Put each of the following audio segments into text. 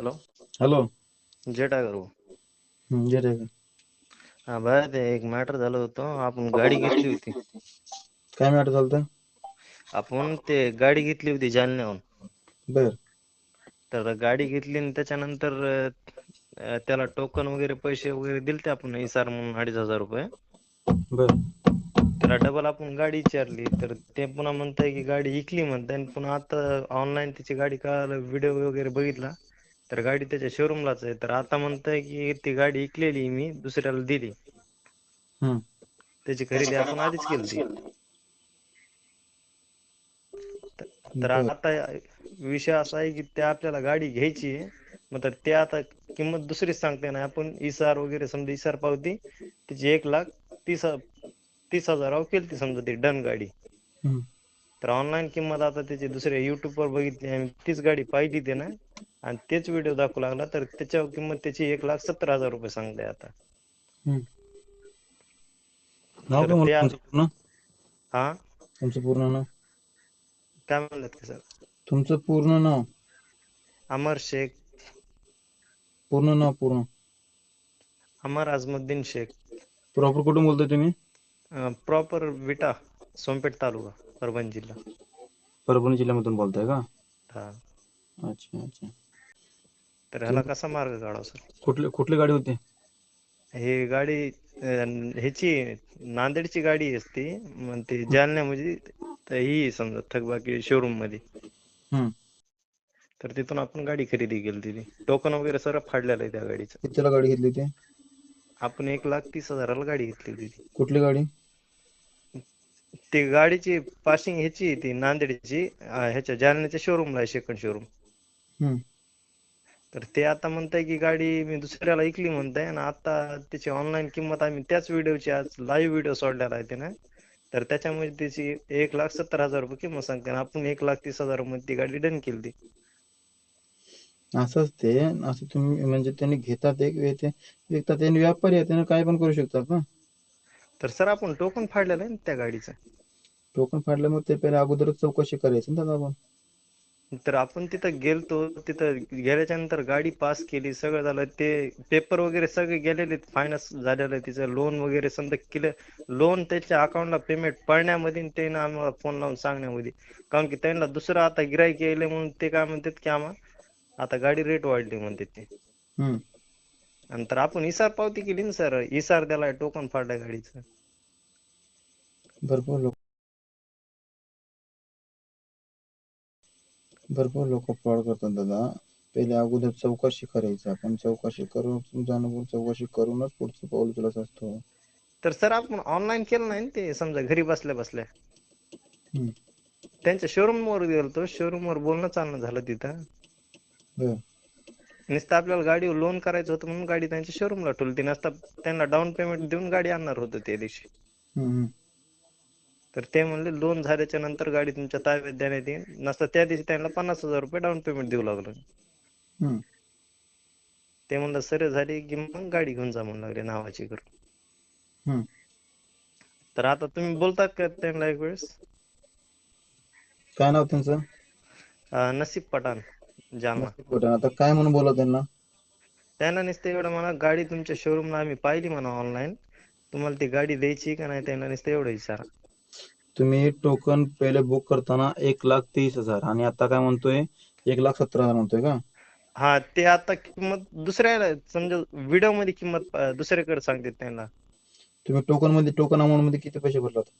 Hello hello जे tiger हा बाय ते एक मॅटर झालं होतं आपण गाडी घेतली होती काय मॅटर झालं आपण ते गाडी घेतली होती जालन्याहून बर तर गाडी घेतली आणि त्याच्यानंतर अं, त्याला टोकन वगैरे पैसे वगैरे दिलते आपण इसार म्हणून अडीच हजार रुपये बर त्याला डबल आपण गाडी विचारली तर ते पुन्हा म्हणताय की गाडी इकली म्हणताय आणि पुन्हा आता ऑनलाईन त्याची गाडी कळालं व्हिडिओ वगैरे बघितला तर गाडी त्याच्या शोरूमलाच आहे. तर आता म्हणताय की ती गाडी इकलेली मी दुसऱ्याला दिली. त्याची खरेदी आपण आधीच केली तर. आता विषय असा आहे की ते आपल्याला गाडी घ्यायची आहे. मग तर ते आता किंमत दुसरीच सांगते ना आपण. इसार वगैरे समजा इसार पावती तिची एक लाख तीस तीस हजारावर केली समजा ती डन गाडी. तर ऑनलाईन किंमत आता त्याची दुसऱ्या युट्यूब वर बघितली आणि तीच गाडी पाहिली ते ना आणि तेच व्हिडिओ दाखवू लागला तर त्याच्यावर किंमत त्याची एक लाख सत्तर हजार रुपये सांगते आता. हा? तुमचं पूर्ण नाव? काय म्हणलात का सर? तुमचं पूर्ण नाव? अमर शेख. पूर्ण नाव पूर्ण? अमर अझमुद्दीन शेख. प्रॉपर कुठून बोलताय तुम्ही? प्रॉपर विटा सोनपेठ तालुका परभणी जिल्हा. परभणी जिल्ह्यामधून बोलताय का? हा. अच्छा अच्छा. तर ह्याला कसा मार्ग काढावा सर कुठली कुठली गाडी होती? ही गाडी अं, ह्याची नांदेडची गाडी असते मग ते जालन्या म्हणजे त- ही समजा थकबाकी शोरूममध्ये हम्म. तर तिथून आपण गाडी खरेदी केली तिथे टोकन वगैरे सर्व फाडलेलं आहे त्या गाडीचं. कितीला गाडी घेतली होती? आपण एक लाख तीस हजाराला गाडी घेतली होती कुठली गाडी? ती गाडीची पासिंग ह्याची आहे ती नांदेडची अं, ह्याच्या जालन्याच्या शोरूमला आहे सेकंड शोरूम हम्म. तर ते आता म्हणताय की गाडी मी दुसऱ्याला ऐकली म्हणताय आणि आता त्याची ऑनलाईन किंमत आम्ही त्याच व्हिडिओची आज लाईव्ह व्हिडिओ सोडलेला आहे त्यानं तर त्याच्यामध्ये त्याची एक लाख सत्तर हजार रुपये किंमत सांगते आणि आपण एक लाख तीस हजारमध्ये ती गाडी डन केली असंच ते असं तुम्ही म्हणजे त्यांनी घेतात एक ते विकतात त्यांनी व्यापारी आहे त्यांनी काय पण करू शकतात ना. तर सर आपण टोकन फाडलेलं आहे ना त्या गाडीचं? टोकन फाडल्यामुळे ते पहिले अगोदरच चौकशी करायची ना दादा आपण. तर आपण तिथं गेलतो तिथं गेल्याच्यानंतर गाडी पास केली सगळं झालं. ते पेपर वगैरे सगळे गेलेले फायनान्स झालेलं आहे तिचं लोन वगैरे समजा केलं. लोन त्याच्या अकाउंटला पेमेंट पडण्यामध्ये आणि त्यानं आम्हाला फोन लावून सांगण्यामध्ये. कारण की त्यांना दुसरं आता गिराईक यायले म्हणून ते काय म्हणतात की आम्हा आता गाडी रेट वाढली म्हणतात ते. हम्म. आणि तर आपण इसार पावती केली ना सर. इसार द्याला टोकन फाडलं गाडीचं. भरपूर भरपूर लोक फ्रॉड करतात दादा. पहिले अगोदर चौकशी करायची. आपण चौकशी करून जाणून चौकशी करूनच पुढचं पाऊल उचलायचं असतो. तर सर आपण ऑनलाईन केलं नाही ना ते? समजा घरी बसल्या बसल्या. हम्म. त्यांच्या शोरूम वर गेलतो. शोरूम वर बोलणं चालणं झालं तिथं. बर. नुसतं आपल्याला गाडीवर लोन करायचं होतं म्हणून गाडी त्यांच्या शोरूमला ठेवली. नसता त्यांना डाऊन पेमेंट देऊन गाडी आणणार होतं त्या दिवशी. हम्म, हम्म. तर ते म्हणले लोन झाल्याच्यानंतर गाडी तुमच्या ताब्यात देण्यात येईल नसता त्या दिवशी त्यांना पन्नास हजार रुपये डाऊन पेमेंट देऊ लागलं. ते म्हणलं सर झाली की मग गाडी घेऊन जा म्हणून लागले नावाची करून. तर आता तुम्ही बोलतात का त्यांना एक वेळेस? काय नाव त्यांचं अं, नसीब पठाण जालना आता काय म्हणून बोला त्यांना? त्यांना नुसतं एवढं म्हणा गाडी तुमच्या शोरूमला आम्ही पाहिली म्हणा ऑनलाईन तुम्हाला ती गाडी द्यायची का नाही त्यांना नुसतं एवढं विचारा. तुम्ही टोकन पहिले बुक करताना एक लाख तीस हजार आणि आता काय म्हणतोय? एक लाख सत्तर हजार म्हणतोय का? हा ते आता किंमत दुसऱ्या समजा व्हिडिओमध्ये किंमत अं, दुसऱ्याकडे सांगते त्यांना. तुम्ही टोकनमध्ये टोकन अमाऊंटमध्ये किती पैसे भरलात?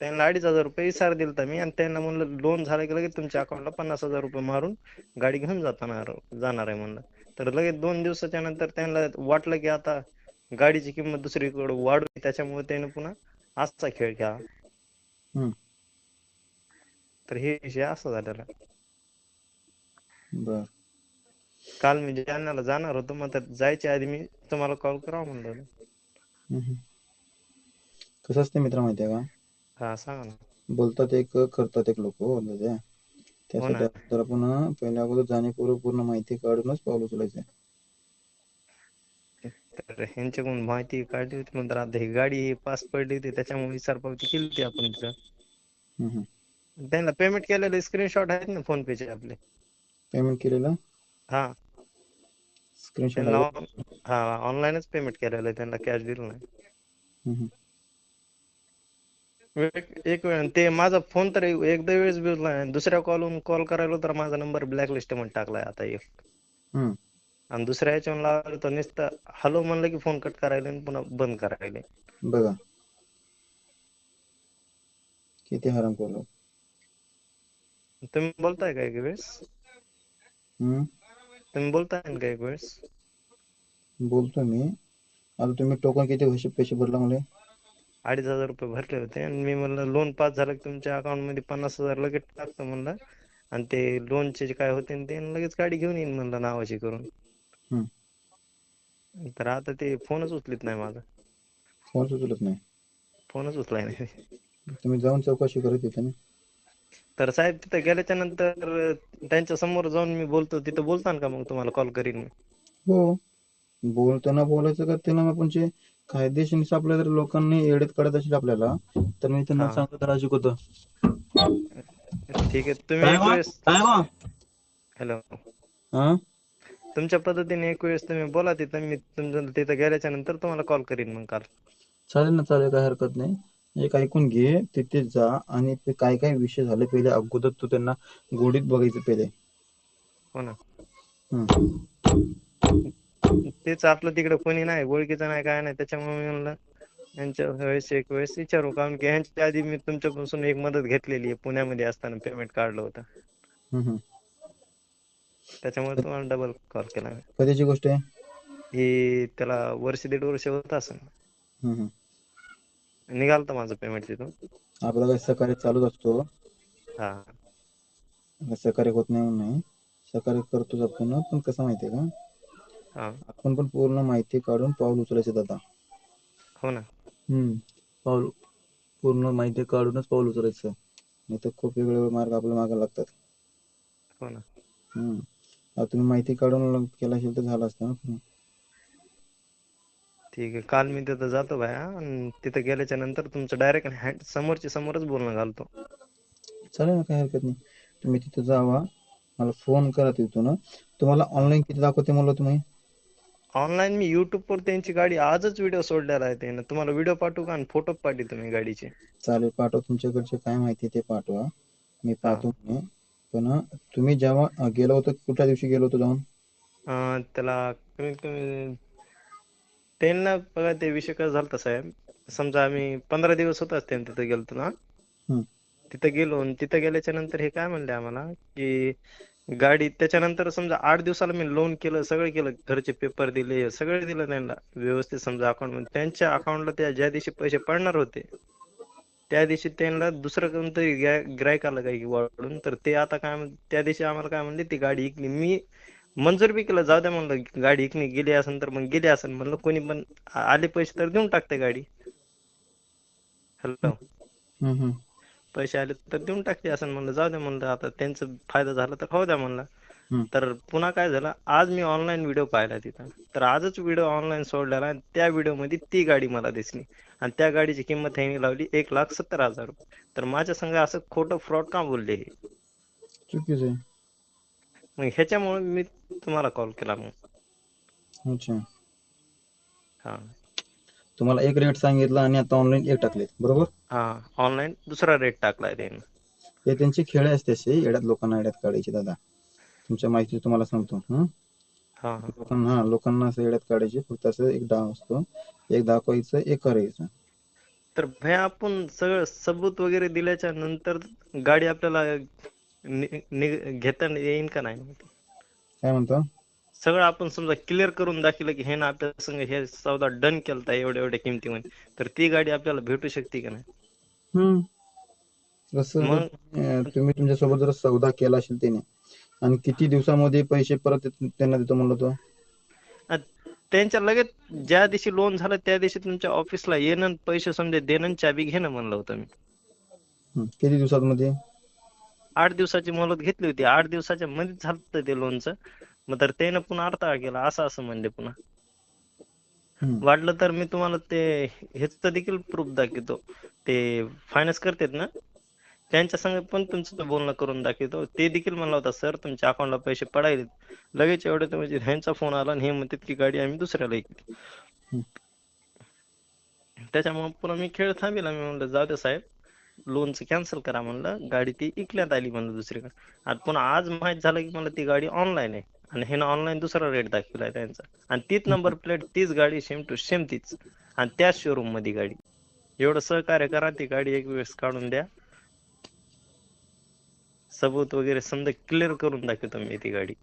त्यांना अडीच हजार रुपये इसार दिलता मी आणि त्यांना म्हणलं लोन झालं की लगेच तुमच्या अकाउंटला पन्नास हजार रुपये मारून गाडी घेऊन जाणार जाणार आहे म्हणलं. तर लगेच दोन दिवसाच्या नंतर त्यांना वाटलं की आता गाडीची किंमत दुसरीकडे वाढू त्याच्यामुळे त्याने पुन्हा आजचा खेळ घ्या. तर हे विषय असा झालेला. बर. काल मी जालन्याला जाणार होतो मग जायच्या आधी मी तुम्हाला कॉल करावा म्हणलं. कसं असते मित्र माहितीये का? हा सांगा ना. बोलतात एक करतात एक लोक दादा हो त्यासाठी आपण पहिल्या अगोदर जाणीवपूर्वक पूर्ण माहिती काढूनच पाऊल उचलायचं तर ह्यांच्याकडून माहिती काढली होती. म्हणतात आता ही गाडी ही पास पडली होती. त्याच्यामुळे विचार पावती केली होती आपण हम्म. त्यांना पेमेंट केलेले स्क्रीनशॉट आहेत ना फोन पेचे आपले. पेमेंट केलेलं? हा. स्क्रीनशॉट हा ऑनलाईनच पेमेंट केलेलं आहे. त्यांना कॅश दिलं नाही. एक एक वेळ ते माझा फोन तर एकदा वेळेस बिजला दुसऱ्या कॉलवरून कॉल करायला तर माझा नंबर ब्लॅकलिस्टमध्ये टाकलाय आता एक. आणि दुसऱ्या ह्याच्यावर लावलं तर नुसतं हॅलो म्हणलं की फोन कट करायला आणि पुन्हा बंद करायला. बघा. किती हराम केलं तुम्ही बोलताय का एक वेळेस? हम्म? तुम्ही बोलताय का एक वेळेस? बोलतो मी. आता तुम्ही टोकन किती पैसे पैसे भरला मला अडीच हजार रुपये भरले होते आणि मी म्हणलं लोन पास झालं की तुमच्या अकाउंटमध्ये पन्नास हजार लगेच टाकतो म्हणलं. आणि ते लोनचे जे काय होते ते लगेच गाडी घेऊन येईन म्हणलं नावाची करून. तर आता ते फोनच उचलीत नाही माझा. फोन उचलत नाही. फोनच उचलाय नाही. तुम्ही जाऊन चौकशी करत येते ना. तर साहेब तिथं गेल्याच्यानंतर त्यांच्यासमोर जाऊन मी बोलतो तिथं बोलतान का मग तुम्हाला कॉल करीन मी? हो. बोलताना बोलायचं का त्यांना आपण जे कायदेशीर आपल्या जर लोकांनी येड्यात काढत असेल आपल्याला तर मी त्यांना. सांगतो तर शिकवतो. ठीक आहे. तुम्ही हॅलो हा? तुमच्या पद्धतीने एक वेळेस तुम्ही बोला तिथं मी तुमचं तिथं गेल्याच्यानंतर तुम्हाला कॉल करीन मग काल. चालेल ना चालेल काही हरकत नाही. एक ऐकून घे तिथे जा आणि ते काय काय विषय झाले पहिले अगोदर तू त्यांना गोडीत बघायचं पहिले. हो ना. हम्म. तेच आपलं तिकडे कोणी नाही ओळखीचं नाही काय नाही त्याच्यामुळे मी म्हणलं यांच्या वेळेस एक वेळेस विचारू. कारण की ह्यांच्या आधी मी तुमच्यापासून एक मदत घेतलेली आहे. पुण्यामध्ये असताना पेमेंट काढलं होतं. हम्म, हम्म. त्याच्यामुळे तुम्हाला डबल कॉल केला मी. कधीची गोष्ट आहे? ही त्याला वर्ष दीड वर्ष होत असेल. हम्म, हम्म. निघालतं माझं पेमेंट तिथून. आपला काय सहकार्य चालूच असतो. हा. सहकार्य होत नाही म्हणून नाही. सहकार्य करतोच आपण पण कसं माहितीये का? हा. आपण पण पूर्ण माहिती काढून पाऊल उचलायचं दादा हो ना. हम्म. पाऊल पूर्ण माहिती काढूनच पाऊल उचलायचं. नाही तर खूप वेगवेगळे मार्ग आपल्या मागे लागतात. हो ना. हम्म. तुम्ही माहिती काढून केला असेल तर झालं असतं ना ठीक आहे काल मी तिथं जातो भाया तिथं गेल्याच्यानंतर तुमचं डायरेक्ट हँड समोरच्या समोरच बोलणं घालतो. चालेल ना काही हरकत नाही. तुम्ही तिथं जावा मला फोन करा तिथून तुम्हाला ऑनलाईन किती दाखवते मला तुम्ही? ऑनलाईन मी युट्यूब वर त्यांची गाडी आजच व्हिडिओ सोडलेला आहे त्यानं तुम्हाला व्हिडिओ पाठवू का? आणि फोटो पाठवतो तुम्ही गाडीचे. चालेल पाठवा. तुमच्याकडचे काय माहिती ते पाठवा. मी पाहतो. पण तुम्ही जेव्हा गेलो होतो कुठल्या दिवशी गेलो होतो जाऊन? अं, त्याला कमीत कमी त्यांना बघा ते विषय काय झालता साहेब? समजा आम्ही पंधरा दिवस होत असते तिथं गेलतो ना? हम्म. तिथं गेलो आणि तिथं गेल्याच्यानंतर हे काय म्हणले आम्हाला की गाडी त्याच्यानंतर समजा आठ दिवसाला मी लोन केलं सगळं केलं घरचे पेपर दिले सगळं दिलं त्यांना. व्यवस्थित समजा अकाउंटमध्ये त्यांच्या अकाउंटला त्या ज्या दिवशी पैसे पडणार होते त्या दिवशी त्यांना दुसरं कोणतरी गिराय- गिरायक आलं काही वाढून तर ते आता काय त्या दिवशी आम्हाला काय म्हणले ती गाडी इकली मी मंजूर बी केलं जाऊ द्या म्हणलं गाडी इकली गेली असेल तर मग गेली असेल म्हणलं कोणी पण आले पैसे तर देऊन टाकते गाडी हॅलो. पैसे आले तर देऊन टाकते असं म्हणलं जाऊ द्या म्हणलं आता त्यांचा फायदा झाला तर हो द्या म्हणलं. तर पुन्हा काय झालं आज मी ऑनलाईन व्हिडिओ पाहिला तिथं. तर आजच व्हिडिओ ऑनलाईन सोडलेला आणि त्या व्हिडिओमध्ये ती गाडी मला दिसली. आणि त्या गाडीची किंमत ह्यांनी लावली एक लाख सत्तर हजार रुपये. तर माझ्या संग असं खोटं फ्रॉड का बोलले हे? चुकीचं मग ह्याच्यामुळे मी तुम्हाला कॉल केला मग. अच्छा. हा. तुम्हाला एक रेट सांगितला आणि आता ऑनलाईन एक टाकले बरोबर? हा ऑनलाईन दुसरा रेट टाकलाय त्याने. हे त्यांचे खेळ असते असे येड्यात लोकांना येड्यात काढायचे दादा. तुमच्या माहिती तुम्हाला सांगतो. हं? लोकांना हा. लोकांना असं येड्यात काढायचे फक्त असं एक डाव असतो. एक दाखवायचं एक करायचं. तर भैया आपण सगळं सबूत वगैरे दिल्याच्या नंतर गाडी आपल्याला घेता येईन का नाही? काय म्हणतो? सगळं आपण समजा क्लिअर करून दाखवलं की हे ना आपल्या संग हे सौदा डन केलता एवढ्या एवढ्या किमतीमध्ये. तर ती गाडी आपल्याला भेटू शकते का नाही? तुम्ही तुमच्यासोबत जर सौदा केला असेल त्याने आणि किती दिवसामध्ये पैसे परत त्यांना देतो म्हणलं तो? त्यांच्या लगेच ज्या दिवशी लोन झालं त्या दिवशी तुमच्या ऑफिसला येणं आणि पैसे समजा देणं चाबी घेणं म्हणलं होतं मी. किती दिवसांमध्ये? आठ दिवसाची मोलत घेतली होती. आठ दिवसाच्या मध्येच झालं ते लोनचं मग तर त्यानं पुन्हा अडथळा केला. असं असं म्हणले पुन्हा. वाटलं तर मी तुम्हाला ते ह्याचं देखील प्रूफ दाखवतो. ते फायनान्स करतात ना? त्यांच्या संग पण तुमचं बोलणं करून दाखवतो. ते देखील म्हणला होता सर तुमच्या अकाउंटला पैसे पडायले लगेच एवढे म्हणजे ह्यांचा फोन आला आणि हे म्हणतात की गाडी आम्ही दुसऱ्याला ऐकली त्याच्यामुळे पुन्हा मी खेळ थांबेल. मी म्हणलं जाऊ दे साहेब लोनचं कॅन्सल करा म्हणलं. गाडी ती इकल्यात आली म्हणलं दुसरीकडे. आणि पुन्हा आज माहीत झालं की मला ती गाडी ऑनलाईन आहे. आणि ह्यानं ऑनलाईन दुसरा रेट दाखवलाय त्यांचा. आणि तीच नंबर प्लेट तीच गाडी सेम टू सेम तीच. आणि त्याच शोरूममध्ये गाडी. एवढं सहकार्य करा ती गाडी एक वेळेस काढून द्या. सबूत वगैरे समजा क्लिअर करून दाखवतो मी ती गाडी.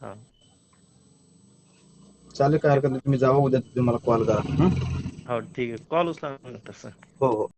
हा. चालेल काय हरकत नाही. तुम्ही जावा उद्या तुम्ही मला कॉल करा. हं? हो ठीक आहे. कॉल उचला नंतर सर हो हो.